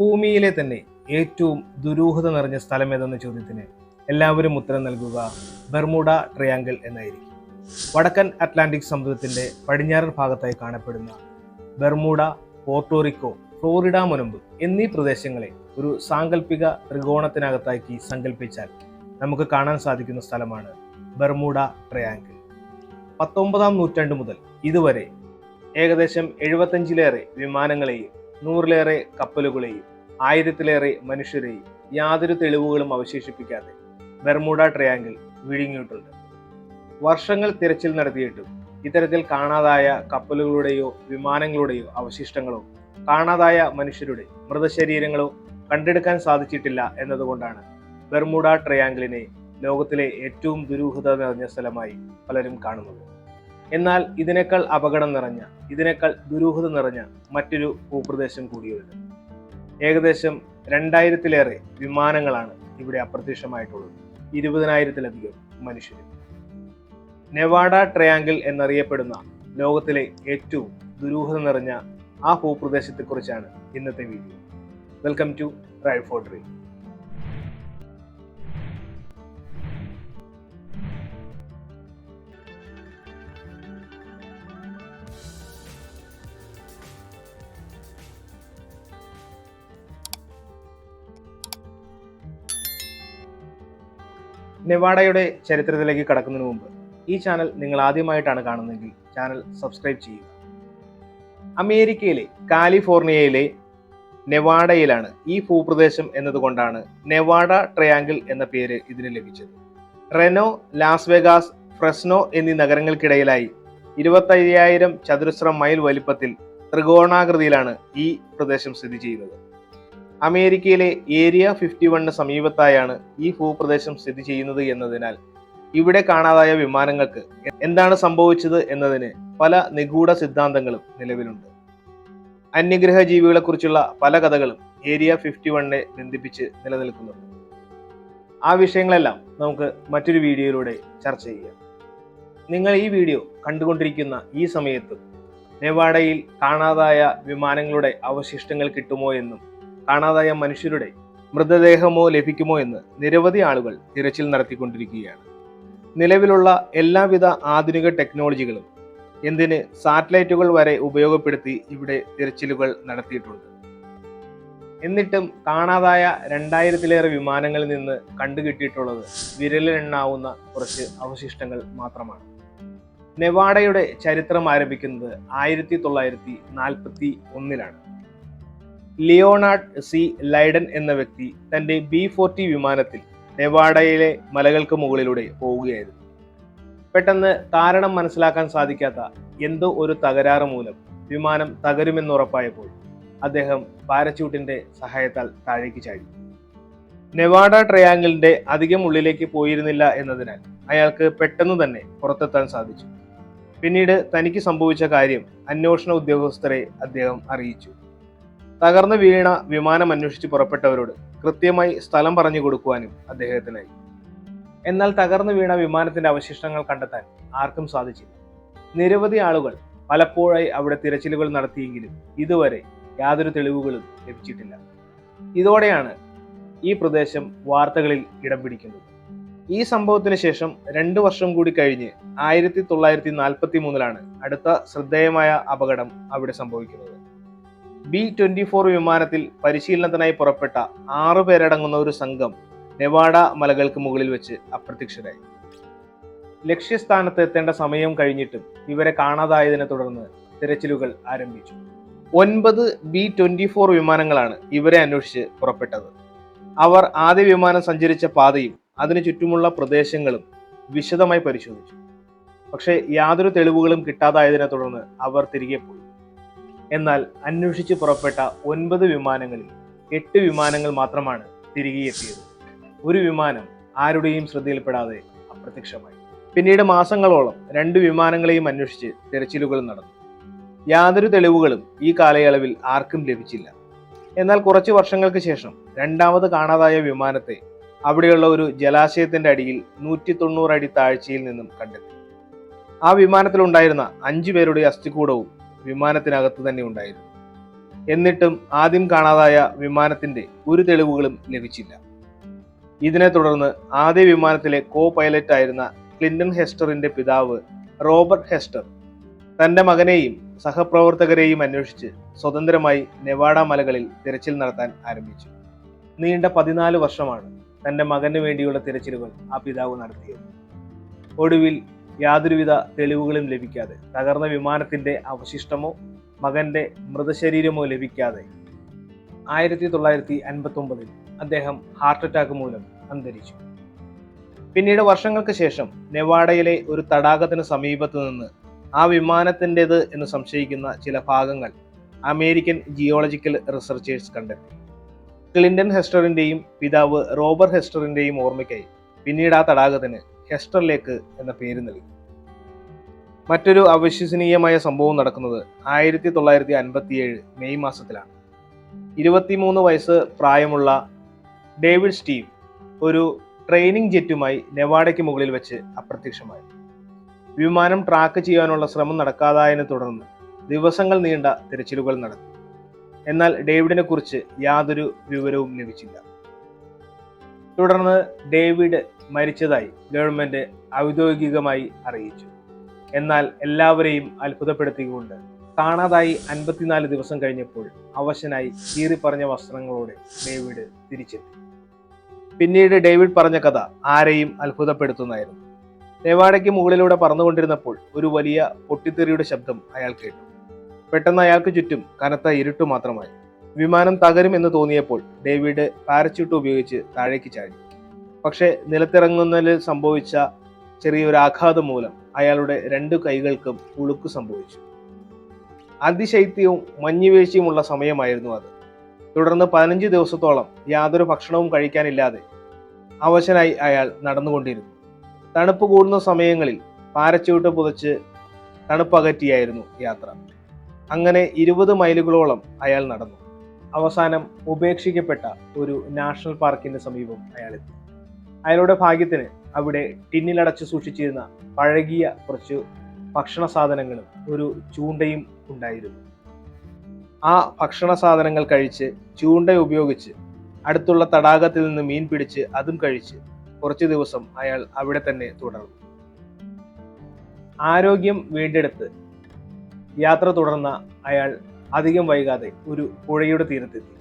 ഭൂമിയിലെ തന്നെ ഏറ്റവും ദുരൂഹത നിറഞ്ഞ സ്ഥലം ഏതെന്ന ചോദ്യത്തിന് എല്ലാവരും ഉത്തരം നൽകുക ബെർമുഡ ട്രയാങ്കിൾ എന്നായിരിക്കും. വടക്കൻ അറ്റ്ലാന്റിക് സമുദ്രത്തിന്റെ പടിഞ്ഞാറൻ ഭാഗത്തായി കാണപ്പെടുന്ന ബെർമുഡ പോർട്ടോറിക്കോ ഫ്ലോറിഡ മുനമ്പ് എന്നീ പ്രദേശങ്ങളെ ഒരു സാങ്കല്പിക ത്രികോണത്തിനകത്താക്കി സങ്കല്പിച്ചാൽ നമുക്ക് കാണാൻ സാധിക്കുന്ന സ്ഥലമാണ് ബെർമുഡ ട്രയാങ്കിൾ. പത്തൊമ്പതാം നൂറ്റാണ്ട് മുതൽ ഇതുവരെ ഏകദേശം എഴുപത്തഞ്ചിലേറെ വിമാനങ്ങളെയും നൂറിലേറെ കപ്പലുകളെയും ആയിരത്തിലേറെ മനുഷ്യരെയും യാതൊരു തെളിവുകളും അവശേഷിപ്പിക്കാതെ ബെർമുഡ ട്രയാങ്കിൾ വിഴുങ്ങിയിട്ടുണ്ട്. വർഷങ്ങൾ തിരച്ചിൽ നടത്തിയിട്ടും ഇത്തരത്തിൽ കാണാതായ കപ്പലുകളുടെയോ വിമാനങ്ങളുടെയോ അവശിഷ്ടങ്ങളോ കാണാതായ മനുഷ്യരുടെ മൃതശരീരങ്ങളോ കണ്ടെടുക്കാൻ സാധിച്ചിട്ടില്ല എന്നതുകൊണ്ടാണ് ബെർമുഡ ട്രയാങ്കിളിനെ ലോകത്തിലെ ഏറ്റവും ദുരൂഹത നിറഞ്ഞ സ്ഥലമായി പലരും കാണുന്നത്. എന്നാൽ അപകടം നിറഞ്ഞ ഇതിനേക്കാൾ ദുരൂഹത നിറഞ്ഞ മറ്റൊരു ഭൂപ്രദേശം കൂടിയുണ്ട്. ഏകദേശം രണ്ടായിരത്തിലേറെ വിമാനങ്ങളാണ് ഇവിടെ അപ്രത്യക്ഷമായിട്ടുള്ളത്. ഇരുപതിനായിരത്തിലധികം മനുഷ്യർ നെവാഡ ട്രയാങ്കിൾ എന്നറിയപ്പെടുന്ന ലോകത്തിലെ ഏറ്റവും ദുരൂഹത നിറഞ്ഞ ആ ഭൂപ്രദേശത്തെക്കുറിച്ചാണ് ഇന്നത്തെ വീഡിയോ. വെൽക്കം ടു റൈഡ് നെവാഡയുടെ ചരിത്രത്തിലേക്ക് കടക്കുന്നതിന് മുമ്പ് ഈ ചാനൽ നിങ്ങൾ ആദ്യമായിട്ടാണ് കാണുന്നതെങ്കിൽ ചാനൽ സബ്സ്ക്രൈബ് ചെയ്യുക. അമേരിക്കയിലെ കാലിഫോർണിയയിലെ നെവാഡയിലാണ് ഈ ഭൂപ്രദേശം എന്നതുകൊണ്ടാണ് നെവാഡ ട്രയാങ്കിൾ എന്ന പേര് ഇതിന് ലഭിച്ചത്. റെനോ ലാസ് വെഗാസ് ഫ്രെസ്നോ എന്നീ നഗരങ്ങൾക്കിടയിലായി ഇരുപത്തയ്യായിരം ചതുരശ്ര മൈൽ വലിപ്പത്തിൽ ത്രികോണാകൃതിയിലാണ് ഈ പ്രദേശം സ്ഥിതി ചെയ്യുന്നത്. അമേരിക്കയിലെ ഏരിയ ഫിഫ്റ്റി വണ്ണിന് സമീപത്തായാണ് ഈ ഭൂപ്രദേശം സ്ഥിതി ചെയ്യുന്നത് എന്നതിനാൽ ഇവിടെ കാണാതായ വിമാനങ്ങൾക്ക് എന്താണ് സംഭവിച്ചത് എന്നതിന് പല നിഗൂഢ സിദ്ധാന്തങ്ങളും നിലവിലുണ്ട്. അന്യഗ്രഹ ജീവികളെക്കുറിച്ചുള്ള പല കഥകളും ഏരിയ ഫിഫ്റ്റി വണ്ണിനെ ബന്ധിപ്പിച്ച് നിലനിൽക്കുന്നു ആ വിഷയങ്ങളെല്ലാം നമുക്ക് മറ്റൊരു വീഡിയോയിലൂടെ ചർച്ച ചെയ്യാം. നിങ്ങൾ ഈ വീഡിയോ കണ്ടുകൊണ്ടിരിക്കുന്ന ഈ സമയത്ത് നെവാഡയിൽ കാണാതായ വിമാനങ്ങളുടെ അവശിഷ്ടങ്ങൾ കിട്ടുമോ എന്നും കാണാതായ മനുഷ്യരുടെ മൃതദേഹമോ ലഭിക്കുമോ എന്ന് നിരവധി ആളുകൾ തിരച്ചിൽ നടത്തിക്കൊണ്ടിരിക്കുകയാണ്. നിലവിലുള്ള എല്ലാവിധ ആധുനിക ടെക്നോളജികളും എന്തിന് സാറ്റലൈറ്റുകൾ വരെ ഉപയോഗപ്പെടുത്തി ഇവിടെ തിരച്ചിലുകൾ നടത്തിയിട്ടുണ്ട്. എന്നിട്ടും കാണാതായ രണ്ടായിരത്തിലേറെ വിമാനങ്ങളിൽ നിന്ന് കണ്ടുകിട്ടിയിട്ടുള്ളത് വിരലിലെണ്ണാവുന്ന കുറച്ച് അവശിഷ്ടങ്ങൾ മാത്രമാണ്. നെവാഡയുടെ ചരിത്രം ആരംഭിക്കുന്നത് ആയിരത്തി തൊള്ളായിരത്തി നാൽപ്പത്തി ഒന്നിലാണ്. Leonard C. ലൈഡൻ എന്ന വ്യക്തി തന്റെ ബി ഫോർട്ടി വിമാനത്തിൽ നെവാഡയിലെ മലകൾക്ക് മുകളിലൂടെ പോവുകയായിരുന്നു. പെട്ടെന്ന് കാരണം മനസ്സിലാക്കാൻ സാധിക്കാത്ത എന്തോ ഒരു തകരാറ് മൂലം വിമാനം തകരുമെന്നുറപ്പായപ്പോൾ അദ്ദേഹം പാരച്യൂട്ടിന്റെ സഹായത്താൽ താഴേക്ക് ചാടി. നെവാഡ ട്രയാങ്കിളിന്റെ അധികം ഉള്ളിലേക്ക് പോയിരുന്നില്ല എന്നതിനാൽ അയാൾക്ക് പെട്ടെന്ന് തന്നെ പുറത്തെത്താൻ സാധിച്ചു. പിന്നീട് തനിക്ക് സംഭവിച്ച കാര്യം അന്വേഷണ ഉദ്യോഗസ്ഥരെ അദ്ദേഹം അറിയിച്ചു. തകർന്നു വീണ വിമാനം അന്വേഷിച്ച് പുറപ്പെട്ടവരോട് കൃത്യമായി സ്ഥലം പറഞ്ഞു കൊടുക്കുവാനും അദ്ദേഹത്തിനായി. എന്നാൽ തകർന്നു വീണ വിമാനത്തിന്റെ അവശിഷ്ടങ്ങൾ കണ്ടെത്താൻ ആർക്കും സാധിച്ചില്ല. നിരവധി ആളുകൾ പലപ്പോഴായി അവിടെ തിരച്ചിലുകൾ നടത്തിയെങ്കിലും ഇതുവരെ യാതൊരു തെളിവുകളും ലഭിച്ചിട്ടില്ല. ഇതോടെയാണ് ഈ പ്രദേശം വാർത്തകളിൽ ഇടം പിടിക്കുന്നത്. ഈ സംഭവത്തിന് ശേഷം രണ്ടു വർഷം കൂടി കഴിഞ്ഞ് ആയിരത്തി തൊള്ളായിരത്തി നാൽപ്പത്തി മൂന്നിലാണ് അടുത്ത ശ്രദ്ധേയമായ അപകടം അവിടെ സംഭവിക്കുന്നത്. ബി ട്വന്റി ഫോർ വിമാനത്തിൽ പരിശീലനത്തിനായി പുറപ്പെട്ട ആറു പേരടങ്ങുന്ന ഒരു സംഘം നെവാഡ മലകൾക്ക് മുകളിൽ വെച്ച് അപ്രത്യക്ഷരായി. ലക്ഷ്യസ്ഥാനത്ത് എത്തേണ്ട സമയം കഴിഞ്ഞിട്ടും ഇവരെ കാണാതായതിനെ തുടർന്ന് തിരച്ചിലുകൾ ആരംഭിച്ചു. ഒൻപത് ബി ട്വന്റി ഫോർ വിമാനങ്ങളാണ് ഇവരെ അന്വേഷിച്ച് പുറപ്പെട്ടത്. അവർ ആദ്യ വിമാനം സഞ്ചരിച്ച പാതയും അതിനു ചുറ്റുമുള്ള പ്രദേശങ്ങളും വിശദമായി പരിശോധിച്ചു. പക്ഷേ യാതൊരു തെളിവുകളും കിട്ടാതായതിനെ തുടർന്ന് അവർ തിരികെ പോയി. എന്നാൽ അന്വേഷിച്ച് പുറപ്പെട്ട ഒൻപത് വിമാനങ്ങളിൽ എട്ട് വിമാനങ്ങൾ മാത്രമാണ് തിരികെ എത്തിയത്. ഒരു വിമാനം ആരുടെയും ശ്രദ്ധയിൽപ്പെടാതെ അപ്രത്യക്ഷമായി. പിന്നീട് മാസങ്ങളോളം രണ്ട് വിമാനങ്ങളെയും അന്വേഷിച്ച് തിരച്ചിലുകൾ നടന്നു. യാതൊരു തെളിവുകളും ഈ കാലയളവിൽ ആർക്കും ലഭിച്ചില്ല. എന്നാൽ കുറച്ച് വർഷങ്ങൾക്ക് ശേഷം രണ്ടാമത് കാണാതായ വിമാനത്തെ അവിടെയുള്ള ഒരു ജലാശയത്തിന്റെ അടിയിൽ നൂറ്റി തൊണ്ണൂറ് അടി താഴ്ചയിൽ നിന്നും കണ്ടെത്തി. ആ വിമാനത്തിലുണ്ടായിരുന്ന അഞ്ചു പേരുടെ അസ്ഥികൂടവും വിമാനത്തിനകത്ത് തന്നെ ഉണ്ടായിരുന്നു. എന്നിട്ടും ആദ്യം കാണാതായ വിമാനത്തിന്റെ ഒരു തെളിവുകളും ലഭിച്ചില്ല. ഇതിനെ തുടർന്ന് ആദ്യ വിമാനത്തിലെ കോ പൈലറ്റ് ആയിരുന്ന ക്ലിന്റൺ ഹെസ്റ്ററിന്റെ പിതാവ് റോബർട്ട് ഹെസ്റ്റർ തന്റെ മകനെയും സഹപ്രവർത്തകരെയും അന്വേഷിച്ച് സ്വതന്ത്രമായി നെവാഡ മലകളിൽ തിരച്ചിൽ നടത്താൻ ആരംഭിച്ചു. നീണ്ട പതിനാല് വർഷമാണ് തന്റെ മകന് വേണ്ടിയുള്ള തിരച്ചിലുകൾ ആ പിതാവ് നടത്തിയത്. ഒടുവിൽ യാതൊരുവിധ തെളിവുകളും ലഭിക്കാതെ തകർന്ന വിമാനത്തിന്റെ അവശിഷ്ടമോ മകന്റെ മൃതശരീരമോ ലഭിക്കാതെ. ആയിരത്തി തൊള്ളായിരത്തി അൻപത്തി ഒമ്പതിൽ അദ്ദേഹം ഹാർട്ട് അറ്റാക്ക് മൂലം അന്തരിച്ചു. പിന്നീട് വർഷങ്ങൾക്ക് ശേഷം നെവാഡയിലെ ഒരു തടാകത്തിന് സമീപത്ത് നിന്ന് ആ വിമാനത്തിന്റെത് എന്ന് സംശയിക്കുന്ന ചില ഭാഗങ്ങൾ അമേരിക്കൻ ജിയോളജിക്കൽ റിസർച്ചേഴ്സ് കണ്ടെത്തി. ക്ലിന്റൺ ഹെസ്റ്ററിന്റെയും പിതാവ് റോബർട്ട് ഹെസ്റ്ററിന്റെയും ഓർമ്മയ്ക്കായി പിന്നീട് ആ തടാകത്തിന് ഹെസ്റ്റർ ലേക്ക് എന്ന പേര് നൽകി. മറ്റൊരു അവിശ്വസനീയമായ സംഭവം നടക്കുന്നത് ആയിരത്തി തൊള്ളായിരത്തി അൻപത്തിയേഴ് മെയ് മാസത്തിലാണ്. ഇരുപത്തിമൂന്ന് വയസ്സ് പ്രായമുള്ള ഡേവിഡ് സ്റ്റീവ് ഒരു ട്രെയിനിങ് ജെറ്റുമായി നെവാഡയ്ക്ക് മുകളിൽ വെച്ച് അപ്രത്യക്ഷമായി. വിമാനം ട്രാക്ക് ചെയ്യാനുള്ള ശ്രമം നടക്കാതായതിനെ തുടർന്ന് ദിവസങ്ങൾ നീണ്ട തിരച്ചിലുകൾ നടത്തി എന്നാൽ ഡേവിഡിനെ കുറിച്ച് യാതൊരു വിവരവും ലഭിച്ചില്ല. തുടർന്ന് ഡേവിഡ് മരിച്ചതായി ഗവൺമെന്റ് ഔദ്യോഗികമായി അറിയിച്ചു. എന്നാൽ എല്ലാവരെയും അത്ഭുതപ്പെടുത്തിക്കൊണ്ട് കാണാതായി അൻപത്തിനാല് ദിവസം കഴിഞ്ഞപ്പോൾ അവശനായി കീറിപ്പറഞ്ഞ വസ്ത്രങ്ങളോടെ ഡേവിഡ് തിരിച്ചെത്തി. പിന്നീട് ഡേവിഡ് പറഞ്ഞ കഥ ആരെയും അത്ഭുതപ്പെടുത്തുന്നതായിരുന്നു. നെവാഡയ്ക്ക് മുകളിലൂടെ പറന്നുകൊണ്ടിരുന്നപ്പോൾ ഒരു വലിയ പൊട്ടിത്തെറിയുടെ ശബ്ദം അയാൾ കേട്ടു. പെട്ടെന്ന് അയാൾക്ക് ചുറ്റും കനത്ത ഇരുട്ട് മാത്രമായി. വിമാനം തകരും എന്ന് തോന്നിയപ്പോൾ ഡേവിഡ് പാരച്യൂട്ട് ഉപയോഗിച്ച് താഴേക്ക് ചാടി. പക്ഷേ നിലത്തിറങ്ങുന്നതിൽ സംഭവിച്ച ചെറിയൊരു ആഘാതം മൂലം അയാളുടെ രണ്ട് കൈകൾക്കും ഉളുക്ക് സംഭവിച്ചു. അതിശൈത്യവും മഞ്ഞുവീഴ്ചയുമുള്ള സമയമായിരുന്നു അത്. തുടർന്ന് പതിനഞ്ച് ദിവസത്തോളം യാതൊരു ഭക്ഷണവും കഴിക്കാനില്ലാതെ അവശനായി അയാൾ നടന്നുകൊണ്ടിരുന്നു. തണുപ്പ് കൂടുന്ന സമയങ്ങളിൽ പാരച്യൂട്ട് പുതച്ച് തണുപ്പകറ്റിയായിരുന്നു യാത്ര. അങ്ങനെ ഇരുപത് മൈലുകളോളം അയാൾ നടന്നു. അവസാനം ഉപേക്ഷിക്കപ്പെട്ട ഒരു നാഷണൽ പാർക്കിന്റെ സമീപം അയാളെത്തി. അയാളുടെ ഭാഗ്യത്തിന് അവിടെ ടിന്നിലടച്ച് സൂക്ഷിച്ചിരുന്ന പഴകിയ കുറച്ച് ഭക്ഷണ സാധനങ്ങളും ഒരു ചൂണ്ടയും ഉണ്ടായിരുന്നു. ആ ഭക്ഷണ സാധനങ്ങൾ കഴിച്ച് ചൂണ്ട ഉപയോഗിച്ച് അടുത്തുള്ള തടാകത്തിൽ നിന്ന് മീൻ പിടിച്ച് അതും കഴിച്ച് കുറച്ച് ദിവസം അയാൾ അവിടെ തന്നെ തുടർന്നു. ആരോഗ്യം വീണ്ടെടുത്ത് യാത്ര തുടർന്ന അയാൾ അധികം വൈകാതെ ഒരു പുഴയുടെ തീരത്തെത്തി.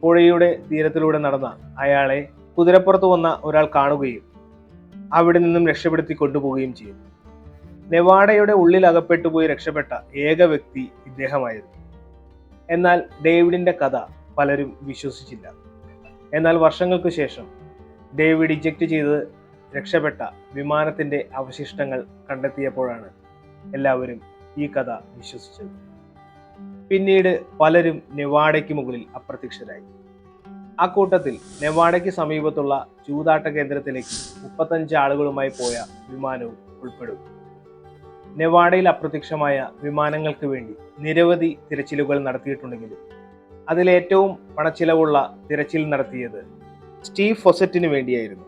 പുഴയുടെ തീരത്തിലൂടെ നടന്ന അയാളെ കുതിരപ്പുറത്ത് വന്ന ഒരാൾ കാണുകയും അവിടെ നിന്നും രക്ഷപ്പെടുത്തി കൊണ്ടുപോവുകയും ചെയ്തു. നെവാഡയുടെ ഉള്ളിൽ അകപ്പെട്ടു പോയി രക്ഷപ്പെട്ട ഏക വ്യക്തി ഇദ്ദേഹമായിരുന്നു. എന്നാൽ ഡേവിഡിന്റെ കഥ പലരും വിശ്വസിച്ചില്ല. എന്നാൽ വർഷങ്ങൾക്ക് ശേഷം ഡേവിഡ് ഇജക്റ്റ് ചെയ്ത് രക്ഷപ്പെട്ട വിമാനത്തിന്റെ അവശിഷ്ടങ്ങൾ കണ്ടെത്തിയപ്പോഴാണ് എല്ലാവരും ഈ കഥ വിശ്വസിച്ചത്. പിന്നീട് പലരും നെവാഡയ്ക്ക് മുകളിൽ അപ്രത്യക്ഷരായി. ആ കൂട്ടത്തിൽ നെവാഡയ്ക്ക് സമീപത്തുള്ള ചൂതാട്ട കേന്ദ്രത്തിലേക്ക് മുപ്പത്തഞ്ച് ആളുകളുമായി പോയ വിമാനവും ഉൾപ്പെടും. നെവാഡയിൽ അപ്രത്യക്ഷമായ വിമാനങ്ങൾക്ക് വേണ്ടി നിരവധി തിരച്ചിലുകൾ നടത്തിയിട്ടുണ്ടെങ്കിലും അതിലേറ്റവും പണച്ചിലവുള്ള തിരച്ചിൽ നടത്തിയത് സ്റ്റീവ് ഫൊസറ്റിന് വേണ്ടിയായിരുന്നു.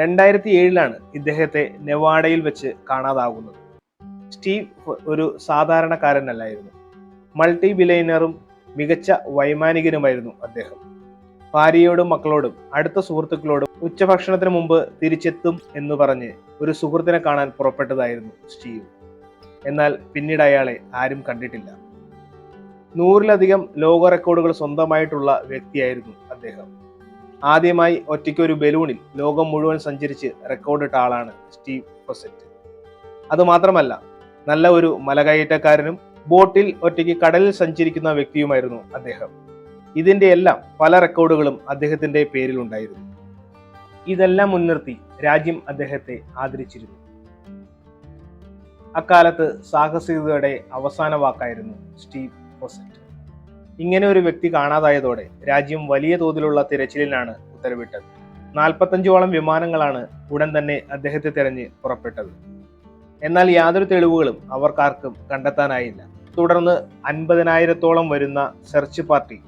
രണ്ടായിരത്തി ഏഴിലാണ് ഇദ്ദേഹത്തെ നെവാഡയിൽ വെച്ച് കാണാതാകുന്നത് സ്റ്റീവ് ഒരു സാധാരണക്കാരനല്ലായിരുന്നു. മൾട്ടി ബിലൈനറും മികച്ച വൈമാനികനുമായിരുന്നു അദ്ദേഹം. ഭാര്യയോടും മക്കളോടും അടുത്ത സുഹൃത്തുക്കളോടും ഉച്ചഭക്ഷണത്തിന് മുമ്പ് തിരിച്ചെത്തും എന്ന് പറഞ്ഞ് ഒരു സുഹൃത്തിനെ കാണാൻ പുറപ്പെട്ടതായിരുന്നു സ്റ്റീവ്. എന്നാൽ പിന്നീട് അയാളെ ആരും കണ്ടിട്ടില്ല. നൂറിലധികം ലോക റെക്കോർഡുകൾ സ്വന്തമായിട്ടുള്ള വ്യക്തിയായിരുന്നു അദ്ദേഹം. ആദ്യമായി ഒറ്റയ്ക്ക് ഒരു ബലൂണിൽ ലോകം മുഴുവൻ സഞ്ചരിച്ച് റെക്കോർഡിട്ട ആളാണ് സ്റ്റീവ് ഫൊസെറ്റ്. അതുമാത്രമല്ല നല്ല ഒരു മലകയറ്റക്കാരനും ബോട്ടിൽ ഒറ്റയ്ക്ക് കടലിൽ സഞ്ചരിക്കുന്ന വ്യക്തിയുമായിരുന്നു അദ്ദേഹം. ഇതിന്റെ എല്ലാം പല റെക്കോർഡുകളും അദ്ദേഹത്തിന്റെ പേരിൽ ഉണ്ടായിരുന്നു. ഇതെല്ലാം മുൻനിർത്തി രാജ്യം അദ്ദേഹത്തെ ആദരിച്ചിരുന്നു. അക്കാലത്ത് സാഹസികതയുടെ അവസാന വാക്കായിരുന്നു സ്റ്റീവ് ഫൊസറ്റ് ഇങ്ങനെ ഒരു വ്യക്തി കാണാതായതോടെ രാജ്യം വലിയ തോതിലുള്ള തിരച്ചിലിനാണ് ഉത്തരവിട്ടത്. നാൽപ്പത്തഞ്ചോളം വിമാനങ്ങളാണ് ഉടൻ തന്നെ അദ്ദേഹത്തെ തിരഞ്ഞ് പുറപ്പെട്ടത്. എന്നാൽ യാതൊരു തെളിവുകളും അവർക്കാർക്കും കണ്ടെത്താനായില്ല. തുടർന്ന് അൻപതിനായിരത്തോളം വരുന്ന സെർച്ച് പാർട്ടി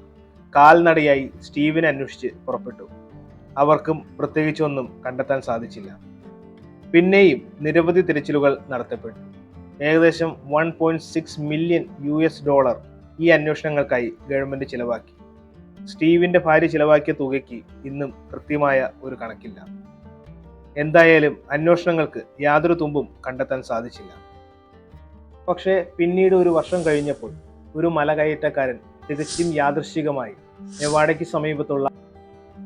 കാൽനടയായി സ്റ്റീവിനെ അന്വേഷിച്ച് പുറപ്പെട്ടു. അവർക്കും പ്രത്യേകിച്ചൊന്നും കണ്ടെത്താൻ സാധിച്ചില്ല. പിന്നെയും നിരവധി തിരച്ചിലുകൾ നടത്തപ്പെട്ടു. ഏകദേശം one point six million U S dollar ഈ അന്വേഷണങ്ങൾക്കായി ഗവൺമെന്റ് ചിലവാക്കി. സ്റ്റീവിന്റെ ഭാര്യ ചിലവാക്കിയ തുകയ്ക്ക് ഇന്നും കൃത്യമായ ഒരു കണക്കില്ല. എന്തായാലും അന്വേഷണങ്ങൾക്ക് യാതൊരു തുമ്പും കണ്ടെത്താൻ സാധിച്ചില്ല. പക്ഷേ പിന്നീട് ഒരു വർഷം കഴിഞ്ഞപ്പോൾ ഒരു മലകയറ്റക്കാരൻ തികച്ചും യാദൃശികമായി നെവാഡയ്ക്ക് സമീപത്തുള്ള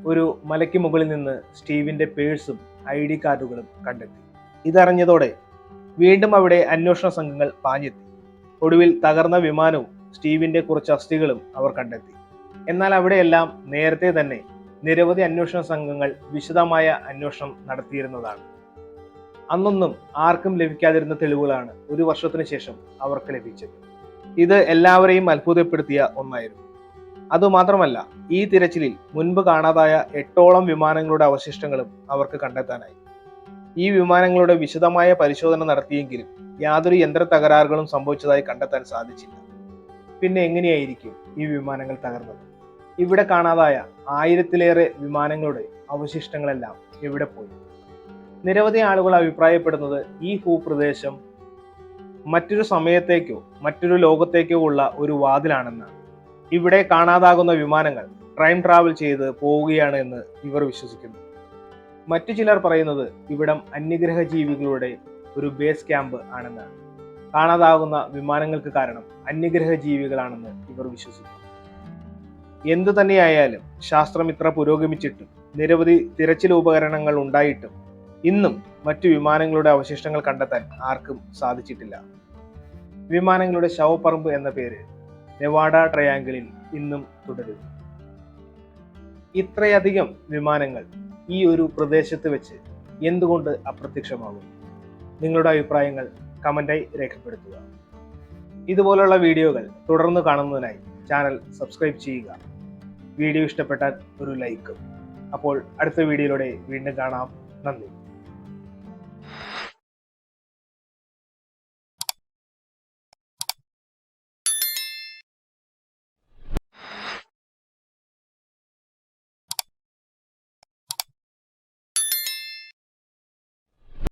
ഒരു മലയ്ക്ക് മുകളിൽ നിന്ന് സ്റ്റീവിന്റെ പേഴ്സും ഐ ഡി കാർഡുകളും കണ്ടെത്തി. ഇതറിഞ്ഞതോടെ വീണ്ടും അവിടെ അന്വേഷണ സംഘങ്ങൾ പാഞ്ഞെത്തി. ഒടുവിൽ തകർന്ന വിമാനവും സ്റ്റീവിന്റെ കുറച്ച് അസ്ഥികളും അവർ കണ്ടെത്തി. എന്നാൽ അവിടെയെല്ലാം നേരത്തെ തന്നെ നിരവധി അന്വേഷണ സംഘങ്ങൾ വിശദമായ അന്വേഷണം നടത്തിയിരുന്നതാണ്. അന്നൊന്നും ആർക്കും ലഭിക്കാതിരുന്ന തെളിവുകളാണ് ഒരു വർഷത്തിന് ശേഷം അവർക്ക് ലഭിച്ചത്. ഇത് എല്ലാവരെയും അത്ഭുതപ്പെടുത്തിയ ഒന്നായിരുന്നു. അതുമാത്രമല്ല ഈ തിരച്ചിലിൽ മുൻപ് കാണാതായ എട്ടോളം വിമാനങ്ങളുടെ അവശിഷ്ടങ്ങളും അവർക്ക് കണ്ടെത്താനായി. ഈ വിമാനങ്ങളുടെ വിശദമായ പരിശോധന നടത്തിയെങ്കിലും യാതൊരു യന്ത്ര തകരാറുകളും സംഭവിച്ചതായി കണ്ടെത്താൻ സാധിച്ചില്ല. പിന്നെ എങ്ങനെയായിരിക്കും ഈ വിമാനങ്ങൾ തകർന്നത്? ഇവിടെ കാണാതായ ആയിരത്തിലേറെ വിമാനങ്ങളുടെ അവശിഷ്ടങ്ങളെല്ലാം എവിടെ പോയി? നിരവധി ആളുകൾ അഭിപ്രായപ്പെടുന്നത് ഈ ഭൂപ്രദേശം മറ്റൊരു സമയത്തേക്കോ മറ്റൊരു ലോകത്തേക്കോ ഉള്ള ഒരു വാതിലാണെന്നാണ്. ഇവിടെ കാണാതാകുന്ന വിമാനങ്ങൾ ടൈം ട്രാവൽ ചെയ്ത് പോവുകയാണ് എന്ന് ഇവർ വിശ്വസിക്കുന്നു. മറ്റു ചിലർ പറയുന്നത് ഇവിടം അന്യഗ്രഹ ജീവികളുടെ ഒരു ബേസ് ക്യാമ്പ് ആണെന്നാണ്. കാണാതാകുന്ന വിമാനങ്ങൾക്ക് കാരണം അന്യഗ്രഹ ജീവികളാണെന്ന് ഇവർ വിശ്വസിക്കുന്നു. എന്തു തന്നെയായാലും ശാസ്ത്രം ഇത്ര പുരോഗമിച്ചിട്ടും നിരവധി തിരച്ചിൽ ഉപകരണങ്ങൾ ഉണ്ടായിട്ടും ഇന്നും മറ്റു വിമാനങ്ങളുടെ അവശിഷ്ടങ്ങൾ കണ്ടെത്താൻ ആർക്കും സാധിച്ചിട്ടില്ല. വിമാനങ്ങളുടെ ശവപ്പറമ്പ് എന്ന പേര് നെവാഡ ട്രയാങ്കിളിൽ ഇന്നും തുടരുന്നു. ഇത്രയധികം വിമാനങ്ങൾ ഈ ഒരു പ്രദേശത്ത് വെച്ച് എന്തുകൊണ്ട് അപ്രത്യക്ഷമാകും നിങ്ങളുടെ അഭിപ്രായങ്ങൾ കമന്റായി രേഖപ്പെടുത്തുക. ഇതുപോലുള്ള വീഡിയോകൾ തുടർന്ന് കാണുന്നതിനായി ചാനൽ സബ്സ്ക്രൈബ് ചെയ്യുക. വീഡിയോ ഇഷ്ടപ്പെട്ടാൽ ഒരു ലൈക്കും. അപ്പോൾ അടുത്ത വീഡിയോയിലൂടെ വീണ്ടും കാണാം. നന്ദി.